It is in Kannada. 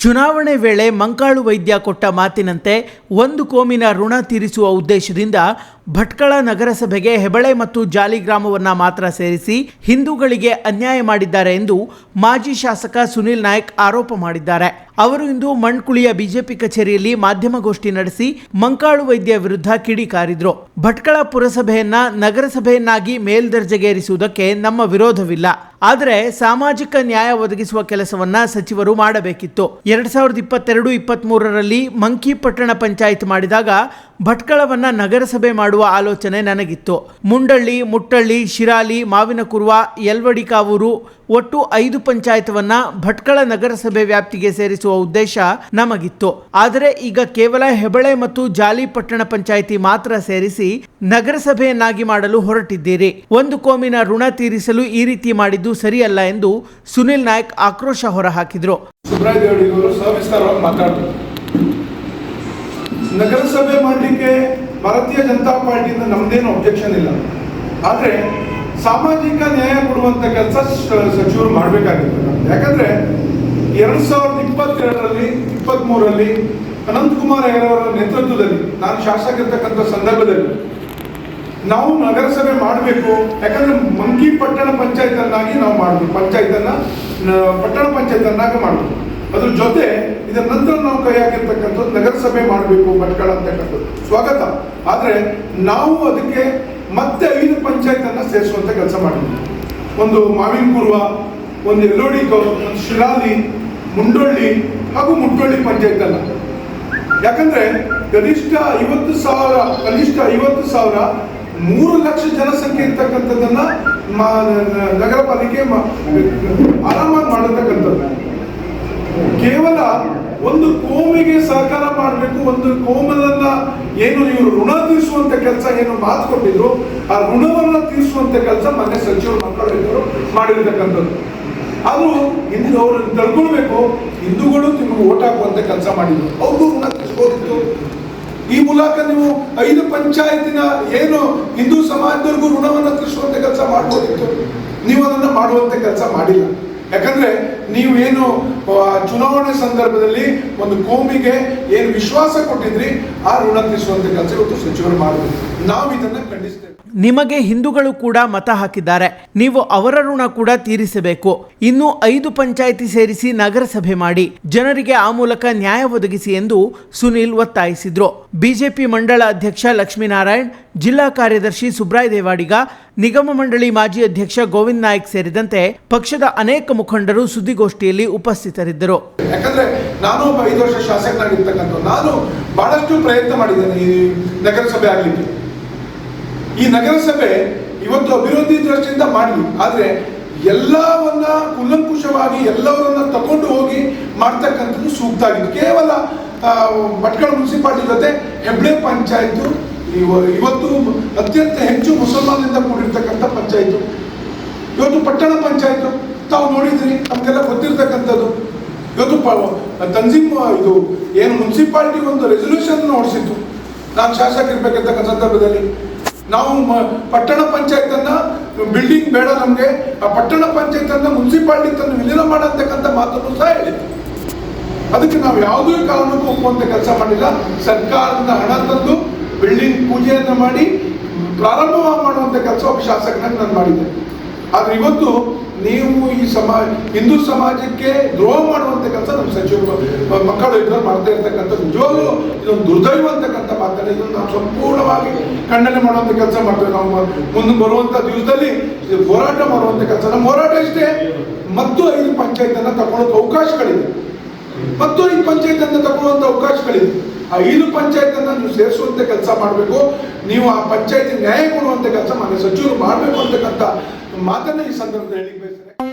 ಚುನಾವಣೆ ವೇಳೆ ಮಂಕಾಳು ವೈದ್ಯ ಕೊಟ್ಟ ಮಾತಿನಂತೆ ಒಂದು ಕೋಮಿನ ಋಣ ತೀರಿಸುವ ಉದ್ದೇಶದಿಂದ ಭಟ್ಕಳ ನಗರಸಭೆಗೆ ಹೆಬಳೆ ಮತ್ತು ಜಾಲಿ ಗ್ರಾಮವನ್ನ ಮಾತ್ರ ಸೇರಿಸಿ ಹಿಂದೂಗಳಿಗೆ ಅನ್ಯಾಯ ಮಾಡಿದ್ದಾರೆ ಎಂದು ಮಾಜಿ ಶಾಸಕ ಸುನಿಲ್ ನಾಯಕ್ ಆರೋಪ ಮಾಡಿದ್ದಾರೆ. ಅವರು ಇಂದು ಮಣ್ಕುಳಿಯ ಬಿಜೆಪಿ ಕಚೇರಿಯಲ್ಲಿ ಮಾಧ್ಯಮಗೋಷ್ಠಿ ನಡೆಸಿ ಮಂಕಾಳು ವೈದ್ಯ ವಿರುದ್ಧ ಕಿಡಿಕಾರಿದ್ರು ಭಟ್ಕಳ ಪುರಸಭೆಯನ್ನ ನಗರಸಭೆಯನ್ನಾಗಿ ಮೇಲ್ದರ್ಜೆಗೇರಿಸುವುದಕ್ಕೆ ನಮ್ಮ ವಿರೋಧವಿಲ್ಲ. ಆದರೆ ಸಾಮಾಜಿಕ ನ್ಯಾಯ ಒದಗಿಸುವ ಕೆಲಸವನ್ನ ಸಚಿವರು ಮಾಡಬೇಕಿತ್ತು. ಎರಡ್ ಸಾವಿರದ ಇಪ್ಪತ್ತೆರಡು ಇಪ್ಪತ್ತ್ ಮಂಕಿ ಪಟ್ಟಣ ಪಂಚಾಯತ್ ಮಾಡಿದಾಗ ಭಟ್ಕಳವನ್ನ ನಗರಸಭೆ ಮಾಡುವ ಆಲೋಚನೆ ನನಗಿತ್ತು. ಮುಂಡಳ್ಳಿ, ಮುಟ್ಟಳ್ಳಿ, ಶಿರಾಲಿ, ಮಾವಿನಕುರ್ವ, ಯಲ್ವಡಿಕಾವೂರು ಒಟ್ಟು ಐದು ಪಂಚಾಯತ್ವನ್ನ ಭಟ್ಕಳ ನಗರಸಭೆ ವ್ಯಾಪ್ತಿಗೆ ಸೇರಿಸುವ ಉದ್ದೇಶ ನಮಗಿತ್ತು. ಆದರೆ ಈಗ ಕೇವಲ ಹೆಬಳೆ ಮತ್ತು ಜಾಲಿ ಪಟ್ಟಣ ಪಂಚಾಯಿತಿ ಮಾತ್ರ ಸೇರಿಸಿ ನಗರಸಭೆಯನ್ನಾಗಿ ಮಾಡಲು ಹೊರಟಿದ್ದೀರಿ. ಒಂದು ಕೋಮಿನ ಋಣ ತೀರಿಸಲು ಈ ರೀತಿ ಮಾಡಿದ್ದು ಸರಿಯಲ್ಲ ಎಂದು ಸುನಿಲ್ ನಾಯ್ಕ್ ಆಕ್ರೋಶ ಹೊರಹಾಕಿದ್ರು. ನಗರಸಭೆ ಮಾಡಲಿಕ್ಕೆ ಭಾರತೀಯ ಜನತಾ ಪಾರ್ಟಿಯಿಂದ ನಮ್ದೇನು ಅಬ್ಜೆಕ್ಷನ್ ಇಲ್ಲ. ಆದರೆ ಸಾಮಾಜಿಕ ನ್ಯಾಯ ಕೊಡುವಂತ ಕೆಲಸ ಸಚಿವರು ಮಾಡಬೇಕಾಗಿತ್ತು ಯಾಕಂದ್ರೆ ಎರಡ್ ಸಾವಿರದ ಇಪ್ಪತ್ತೆರಡರಲ್ಲಿ ಇಪ್ಪತ್ತ್ ಮೂರರಲ್ಲಿ ಅನಂತಕುಮಾರ್ ಹೆಗರವರ ನೇತೃತ್ವದಲ್ಲಿ, ನಾನು ಶಾಸಕ ಇರ್ತಕ್ಕಂಥ ಸಂದರ್ಭದಲ್ಲಿ ನಾವು ನಗರಸಭೆ ಮಾಡಬೇಕು. ಯಾಕಂದ್ರೆ ಮಂಕಿ ಪಟ್ಟಣ ಪಂಚಾಯತ್ ಅನ್ನಾಗಿ ನಾವು ಮಾಡಬೇಕು. ಪಂಚಾಯತ್ ಅನ್ನ ಪಟ್ಟಣ ಪಂಚಾಯತ್ ಅನ್ನಾಗಿ ಮಾಡಬೇಕು. ಅದ್ರ ಜೊತೆ ಇದರ ನಂತರ ನಾವು ಕೈ ಹಾಕಿರ್ತಕ್ಕಂಥದ್ದು ನಗರಸಭೆ ಮಾಡಬೇಕು ಭಟ್ಕಳ ಅಂತಕ್ಕಂಥದ್ದು ಸ್ವಾಗತ. ಆದರೆ ನಾವು ಅದಕ್ಕೆ ಮತ್ತೆ ಐದು ಪಂಚಾಯತನ್ನು ಸೇರಿಸುವಂಥ ಕೆಲಸ ಮಾಡಿದ್ವಿ. ಒಂದು ಮಾವಿನ ಪೂರ್ವ ಒಂದು ಎಲ್ಲೋಡಿ ಒಂದು ಶಿರಾಲಿ, ಮುಂಡೊಳ್ಳಿ ಹಾಗೂ ಮುಟ್ಟೊಳ್ಳಿ ಪಂಚಾಯತ್ ಯಾಕಂದ್ರೆ ಗರಿಷ್ಠ ಐವತ್ತು ಸಾವಿರ, ಕನಿಷ್ಠ ಐವತ್ತು ಸಾವಿರ ಮೂರು ಲಕ್ಷ ಜನಸಂಖ್ಯೆ ಇರ್ತಕ್ಕಂಥದ್ದನ್ನ ನಗರ ಪಾಲಿಕೆ ಆರಾಮಾಗಿ ಮಾಡತಕ್ಕಂಥದ್ದು ಕೇವಲ ಒಂದು ಕೋಮಿಗೆ ಸಹಕಾರ ಮಾಡಬೇಕು ಒಂದು ಕೋಮಲನ್ನ ಏನು ಇವರು ಋಣ ತೀರಿಸುವಂತ ಕೆಲಸ ಏನು ಮಾತು ಕೊಟ್ಟಿದ್ರು ಆ ಋಣವನ್ನ ತೀರಿಸುವಂತ ಕೆಲಸ ಮನೆ ಸಚಿವರು ಮಕ್ಕಳು ಮಾಡಿರ್ತಕ್ಕಂಥದ್ದು. ಅದು ಇಂದು ಅವರು ತಿಳ್ಕೊಳ್ಬೇಕು ಹಿಂದೂಗಳು ನಿಮಗೆ ಓಟ್ ಹಾಕುವಂತ ಕೆಲಸ ಮಾಡಿದ್ರು. ಅವ್ರಿಗೂ ಋಣ ತೀರಿಸ್ಬೋದಿತ್ತು. ಈ ಮೂಲಕ ನೀವು ಐದು ಪಂಚಾಯತಿನ ಏನು ಹಿಂದೂ ಸಮಾಜದವರೆಗೂ ಋಣವನ್ನ ತೀರಿಸುವಂತ ಕೆಲಸ ಮಾಡ್ಬೋದಿತ್ತು. ನೀವು ಅದನ್ನ ಮಾಡುವಂತ ಕೆಲಸ ಮಾಡಿಲ್ಲ. ಯಾಕಂದ್ರೆ ನೀವು ಏನು ಆ, ಚುನಾವಣೆ ಸಂದರ್ಭದಲ್ಲಿ ಒಂದು ಕೋಮಿಗೆ ಏನು ವಿಶ್ವಾಸ ಕೊಟ್ಟಿದ್ರಿ, ಆ ಋಣ ತೀರಿಸುವಂತ ಕೆಲಸ ಇವತ್ತು ಸಚಿವರು ಮಾಡಬೇಕು ನಾವು ಇದನ್ನ ಖಂಡಿಸ್ತೇವೆ. ನಿಮಗೆ ಹಿಂದೂಗಳು ಕೂಡ ಮತ ಹಾಕಿದ್ದಾರೆ. ನೀವು ಅವರ ಋಣ ಕೂಡ ತೀರಿಸಬೇಕು. ಇನ್ನು ಐದು ಪಂಚಾಯಿತಿ ಸೇರಿಸಿ ನಗರಸಭೆ ಮಾಡಿ, ಜನರಿಗೆ ಆ ಮೂಲಕ ನ್ಯಾಯ ಒದಗಿಸಿ ಎಂದು ಸುನೀಲ್ ಒತ್ತಾಯಿಸಿದ್ರು. ಬಿಜೆಪಿ ಮಂಡಳ ಅಧ್ಯಕ್ಷ ಲಕ್ಷ್ಮೀನಾರಾಯಣ್, ಜಿಲ್ಲಾ ಕಾರ್ಯದರ್ಶಿ ಸುಬ್ರಾಯ್ ದೇವಾಡಿಗ, ನಿಗಮ ಮಂಡಳಿ ಮಾಜಿ ಅಧ್ಯಕ್ಷ ಗೋವಿಂದ ನಾಯ್ಕ್ ಸೇರಿದಂತೆ ಪಕ್ಷದ ಅನೇಕ ಮುಖಂಡರು ಸುದ್ದಿಗೋಷ್ಠಿಯಲ್ಲಿ ಉಪಸ್ಥಿತರಿದ್ದರು. ಯಾಕಂದ್ರೆ ನಾನು ಒಬ್ಬ ಐದು ವರ್ಷ ಶಾಸಕನಾಗಿರ್ತಕ್ಕಂಥ ನಾನು ಬಹಳಷ್ಟು ಪ್ರಯತ್ನ ಮಾಡಿದ್ದೇನೆ ಈ ನಗರಸಭೆ ಆಗಲಿಕ್ಕೆ. ಈ ನಗರಸಭೆ ಇವತ್ತು ಅಭಿವೃದ್ಧಿ ದೃಷ್ಟಿಯಿಂದ ಮಾಡಲಿ. ಆದ್ರೆ ಎಲ್ಲವನ್ನ ಕುಲಂಕುಷವಾಗಿ ಎಲ್ಲವರನ್ನ ತಗೊಂಡು ಹೋಗಿ ಮಾಡ್ತಕ್ಕಂಥದ್ದು ಸೂಕ್ತ ಆಗಿತ್ತು ಕೇವಲ ಭಟ್ಕಳ ಮುನ್ಸಿಪಾಲಿಟಿ ಜೊತೆ ಹೆಬ್ಳೆ ಪಂಚಾಯತ್ ಇವತ್ತು ಅತ್ಯಂತ ಹೆಚ್ಚು ಮುಸಲ್ಮಾನರಿಂದ ಕೂಡಿರ್ತಕ್ಕಂಥ ಪಂಚಾಯತ್ ಇವತ್ತು ಪಟ್ಟಣ ಪಂಚಾಯತ್ ತಾವು ನೋಡಿದ್ರಿ, ನಮಗೆಲ್ಲ ಗೊತ್ತಿರ್ತಕ್ಕಂಥದ್ದು. ಇವತ್ತು ತಂಜಿಮ್ ಇದು, ಏನು ಮುನ್ಸಿಪಾಲಿಟಿ ಒಂದು ರೆಸೊಲ್ಯೂಷನ್ ನೋಡಿಸಿತ್ತು ನಾನು ಶಾಸಕ ಇರ್ಬೇಕಿರ್ತಕ್ಕಂಥ ಸಂದರ್ಭದಲ್ಲಿ. ನಾವು ಪಟ್ಟಣ ಪಂಚಾಯತ್ ಅನ್ನ ಬಿಲ್ಡಿಂಗ್ ಬೇಡ ನಮಗೆ, ಆ ಪಟ್ಟಣ ಪಂಚಾಯತ್ ಅನ್ನ ಮುನ್ಸಿಪಾಲಿಟಿ ತಂದು ವಿಲೀನ ಮಾಡತಕ್ಕಂಥ ಮಾತನ್ನು ಸಹ ಹೇಳಿತ್ತು ಅದಕ್ಕೆ ನಾವು ಯಾವುದೇ ಕಾರಣಕ್ಕೂ ಒಪ್ಪುವಂತ ಕೆಲಸ ಮಾಡಿಲ್ಲ. ಸರ್ಕಾರದಿಂದ ಹಣ ತಂದು ಬಿಲ್ಡಿಂಗ್ ಪೂಜೆಯನ್ನು ಮಾಡಿ ಪ್ರಾರಂಭ ಮಾಡುವಂತ ಕೆಲಸ ಒಬ್ಬ ನಾನು ಮಾಡಿದ್ದೆ. ಆದ್ರೆ ಇವತ್ತು ನೀವು ಈ ಸಮಾಜ ಹಿಂದೂ ಸಮಾಜಕ್ಕೆ ದ್ರೋಹ ಮಾಡುವಂತ ಕೆಲಸ ನಮ್ಮ ಸಚಿವರು ಮಕ್ಕಳು ಇದ್ರಲ್ಲಿ ಮಾಡ್ತಾ ಇರ್ತಕ್ಕಂಥ ನಿಜವಾಗ್ಲೂ ಇದೊಂದು ದುರ್ದೈವ ಅಂತಕ್ಕಂಥ ಮಾತನ್ನ ಇದನ್ನು ನಾವು ಸಂಪೂರ್ಣವಾಗಿ ಖಂಡನೆ ಮಾಡುವಂತ ಕೆಲಸ ಮಾಡ್ತೇವೆ. ನಾವು ಮುಂದೆ ಬರುವಂತ ದಿವಸದಲ್ಲಿ ಹೋರಾಟ ಮಾಡುವಂತ ಕೆಲಸ. ನಮ್ಮ ಹೋರಾಟ ಇಷ್ಟೇ. ಮತ್ತು ಐದು ಪಂಚಾಯತ್ ಅನ್ನ ತಗೊಳ್ಳೋಕೆ ಅವಕಾಶಗಳಿದೆ. ಮತ್ತು ಈ ಪಂಚಾಯತ್ ಅಂತ ತಗೊಳ್ಳುವಂತ ಅವಕಾಶಗಳಿದೆ. ಆ ಐದು ಪಂಚಾಯತ್ ಅನ್ನ ನೀವು ಸೇರಿಸುವಂತ ಕೆಲಸ ಮಾಡಬೇಕು. ನೀವು ಆ ಪಂಚಾಯತ್ ನ್ಯಾಯ ಕೊಡುವಂತ ಕೆಲಸ ಮಾಡಿ, ಸಚಿವರು ಮಾಡಬೇಕು ಅಂತಕ್ಕಂಥ ಮಾತನ್ನ ಈ ಸಂದರ್ಭದಲ್ಲಿ ಹೇಳಿ ಬಯಸ್ತೇನೆ